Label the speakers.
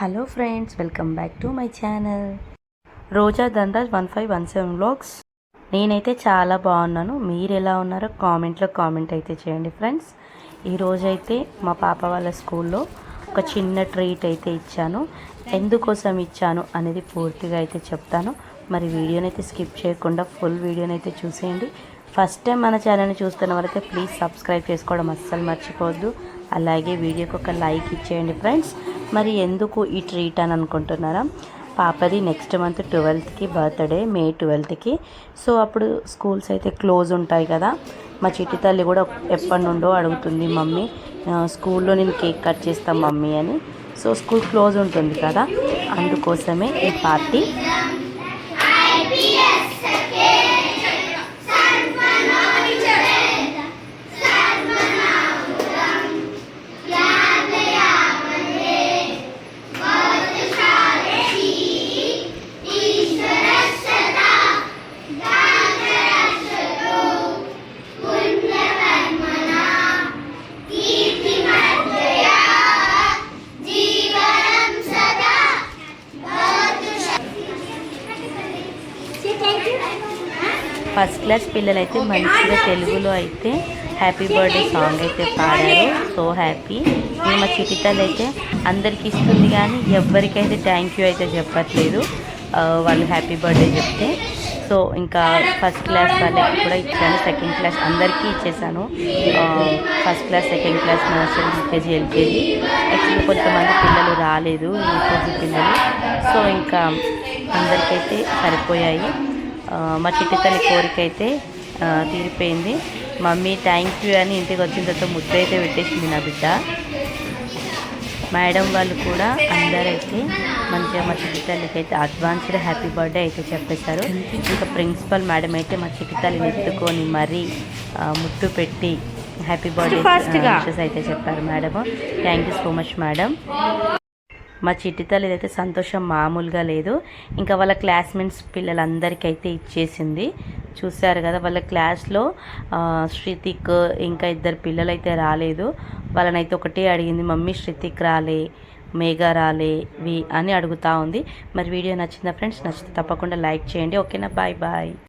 Speaker 1: Hello friends welcome back to my channel Roja Dhanraj one five one seven blogs నేనైతే చాలా బాగున్నాను. మీరు ఎలా ఉన్నారో కామెంట్లో కామెంట్ అయితే చేయండి ఫ్రెండ్స్ ఈరోజైతే మా పాప వాళ్ళ స్కూల్లో ఒక చిన్న ట్రీట్ అయితే ఇచ్చాను. ఎందుకోసం ఇచ్చాను అనేది పూర్తిగా అయితే చెప్తాను. మరి వీడియోనైతే స్కిప్ చేయకుండా ఫుల్ వీడియోనైతే చూసేయండి. ఫస్ట్ టైం మన ఛానల్ని చూస్తున్న వాళ్ళైతే ప్లీజ్ సబ్స్క్రైబ్ చేసుకోవడం అస్సలు మర్చిపోవద్దు. అలాగే వీడియోకి ఒక లైక్ ఇచ్చేయండి ఫ్రెండ్స్ మరి ఎందుకు ఈ ట్రీట్ అని అనుకుంటున్నారా? పాపది నెక్స్ట్ మంత్ ట్వెల్త్కి బర్త్డే మే ట్వెల్త్కి సో అప్పుడు స్కూల్స్ అయితే క్లోజ్ ఉంటాయి కదా. మా చిట్టి తల్లి కూడా ఎప్పటి నుండో అడుగుతుంది మమ్మీ స్కూల్లో నేను కేక్ కట్ చేస్తాను మమ్మీ అని. సో స్కూల్ క్లోజ్ ఉంటుంది కదా. అందుకోసమే ఈ పార్టీ ఫస్ట్ క్లాస్ పిల్లలైతే మంచిగా తెలుగులో అయితే హ్యాపీ బర్త్డే సాంగ్ అయితే పాడారు. సో హ్యాపీ ఈ మా చిటితలు అయితే అందరికి ఇస్తుంది కానీ ఎవరికైతే థ్యాంక్ యూ అయితే చెప్పట్లేదు. Uh, వాళ్ళు హ్యాపీ బర్త్డే చెప్తే. సో ఇంకా ఫస్ట్ క్లాస్ వాళ్ళకి కూడా ఇచ్చాను. సెకండ్ క్లాస్ అందరికీ ఇచ్చేసాను. First class second class nursery UKG LKG actually కొంతమంది పిల్లలు రాలేదు యూకేజీ పిల్లలు. సో ఇంకా అందరికైతే సరిపోయాయి. మా చిట్టి తల్లి కోరిక అయితే తీరిపోయింది. మమ్మీ థ్యాంక్ యూ అని ఇంటికి వచ్చిన తర్వాత ముద్ద అయితే పెట్టేసింది నా బిడ్డ. మేడం వాళ్ళు కూడా అందరైతే మంచిగా మా చిట్టి తల్లికి అయితే అడ్వాన్స్డ్ హ్యాపీ బర్త్డే అయితే చెప్పేశారు. ఇంకా ప్రిన్సిపల్ మేడం అయితే మా చిట్టి తల్లిని ఎత్తుకొని మరీ ముట్టు పెట్టి హ్యాపీ బర్త్డే అయితే చెప్పారు madam thank you so much madam. మా చిట్టి తల్లిది అయితే సంతోషం మామూలుగా లేదు. ఇంకా వాళ్ళ క్లాస్మేట్స్ పిల్లలందరికైతే ఇచ్చేసింది. చూశారు కదా వాళ్ళ క్లాస్లో ఆ, శృతిక్ ఇంకా ఇద్దరు పిల్లలైతే రాలేదు. వాళ్ళనైతే ఒకటే అడిగింది మమ్మీ శృతిక్ రాలే మేఘా రాలే వి అని అడుగుతా ఉంది. మరి వీడియో నచ్చిందా ఫ్రెండ్స్? నచ్చితే తప్పకుండా లైక్ చేయండి. ఓకేనా? Bye bye.